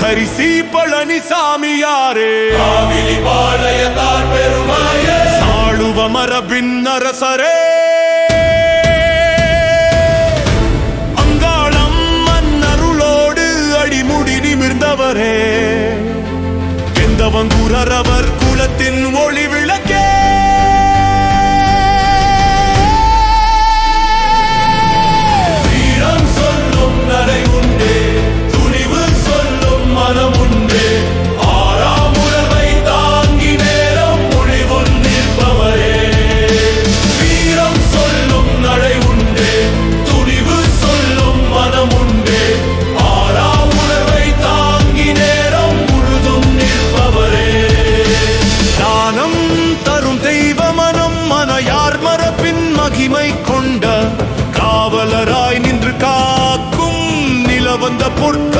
கரிசி பழனிசாமியாரே பாளையத்தார் பெருமாயே. சாளுவ மரபின் அரசரே por